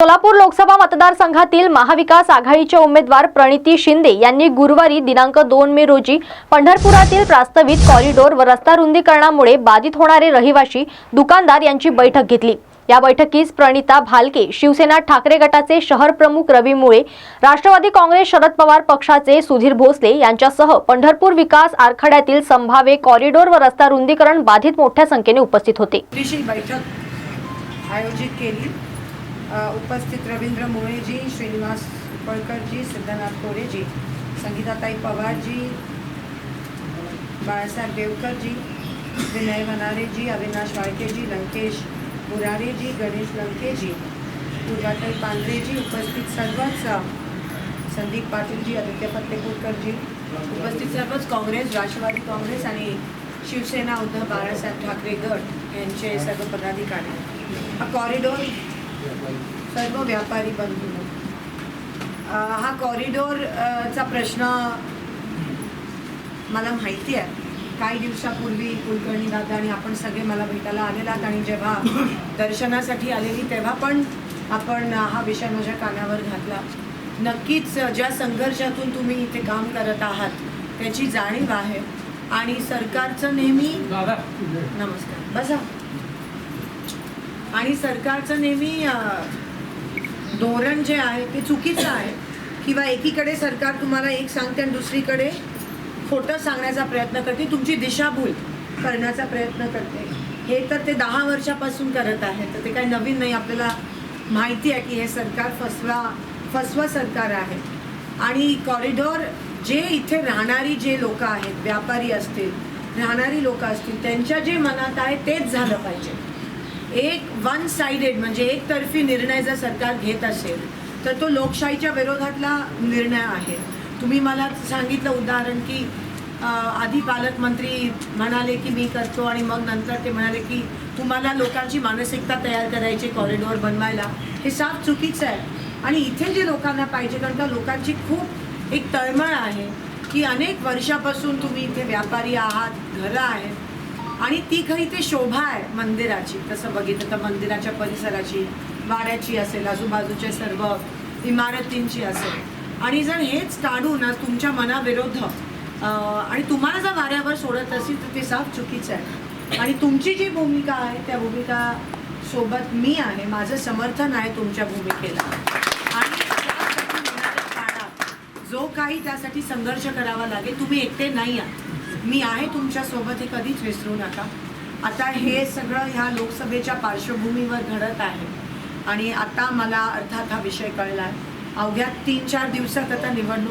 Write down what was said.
सोलापूर लोकसभा मतदारसंघातील महाविकास आघाडीचे उमेदवार प्रणिती शिंदे यांनी गुरुवारी दिनांक दोन मे रोजी पंढरपुरातील प्रस्तावित कॉरिडॉर व रस्ता रुंदीकरणामुळे बाधित होणारे रहिवाशी दुकानदार यांची बैठक घेतली. या बैठकीस प्रणिता भालके शिवसेना ठाकरे गटाचे शहर प्रमुख रवी मुळे राष्ट्रवादी काँग्रेस शरद पवार पक्षाचे सुधीर भोसले यांच्यासह पंढरपूर विकास आराखड्यातील संभाव्य कॉरिडॉर व रस्ता रुंदीकरण बाधित मोठ्या संख्येने उपस्थित होते. बैठक आयोजित केली. उपस्थित रवींद्र मुळेजी श्रीनिवास पळकरजी सिद्धनाथ कोरेजी संगीताताई पवारजी बाळासाहेब देवकरजी विनय वनारेजी अविनाश वाळकेजी लंकेश मुरारेजी गणेश लंकेजी पूजाताई पांढरेजी उपस्थित सर्वच संदीप पाटीलजी आदित्य फत्तेपूरकरजी उपस्थित सर्वच काँग्रेस राष्ट्रवादी काँग्रेस आणि शिवसेना उद्धव बाळासाहेब ठाकरे गट यांचे सर्व पदाधिकारी. हा कॉरिडॉर सर्व व्यापारी बंधू. हा कॉरिडॉर अ, चा प्रश्न मला माहिती आहे. काही दिवसापूर्वी कुलकर्णी दादा आणि आपण सगळे मला भेटायला आलेलात आणि जेव्हा दर्शनासाठी आलेली तेव्हा पण आपण हा विषय माझ्या कानावर घातला. नक्कीच ज्या संघर्षातून तुम्ही इथे काम करत आहात त्याची जाणीव आहे. आणि सरकारचं नेहमी नमस्कार. बसा. आणि सरकारचं नेहमी धोरण जे आहे ते चुकीचं आहे. किंवा एकीकडे सरकार तुम्हाला एक सांगते आणि दुसरीकडे खोटं सांगण्याचा प्रयत्न करते तुमची दिशाभूल करण्याचा प्रयत्न करते. हे तर ते दहा वर्षापासून करत आहे तर ते काही नवीन नाही. आपल्याला माहिती आहे की हे सरकार फसवा फसवा सरकार आहे. आणि कॉरिडॉर जे इथे राहणारी जे लोक आहेत व्यापारी असतील राहणारी लोक असतील त्यांच्या जे मनात आहे तेच झालं पाहिजे. एक वन साइडेड म्हणजे एकतर्फी निर्णय जर सरकार घेत असेल तर तो लोकशाहीच्या विरोधातला निर्णय आहे. तुम्ही मला सांगितलं उदाहरण की आधी पालकमंत्री म्हणाले की मी करतो आणि मग नंतर ते म्हणाले की तुम्हाला लोकांची मानसिकता तयार करायची कॉरिडॉर बनवायला. हे साफ चुकीचं आहे. आणि इथे जे लोकांना पाहिजे कारण का लोकांची खूप एक तळमळ आहे की अनेक वर्षापासून तुम्ही इथे व्यापारी आहात घरं आहेत. आणि ती खरी ते शोभा आहे मंदिराची. तसं बघितलं तर मंदिराच्या परिसराची वाड्याची असेल आजूबाजूच्या सर्व इमारतींची असेल. आणि जर हेच काढून आज तुमच्या मनाविरोध आणि तुम्हाला जर वाऱ्यावर सोडत असेल तर ते साफ चुकीचं आहे. आणि तुमची जी भूमिका आहे त्या भूमिका सोबत मी आहे माझं समर्थन आहे तुमच्या भूमिकेला. आणि जो काही त्यासाठी संघर्ष करावा लागेल तुम्ही एकटे नाही आहात. मी आहे तुमच्यासोबत हे कधीच विसरू नका. आता हे सगळं ह्या लोकसभेच्या पार्श्वभूमीवर घडत आहे. आणि आता मला अर्थात हा विषय कळला आहे अवघ्या तीन चार दिवसात आता निवडणूक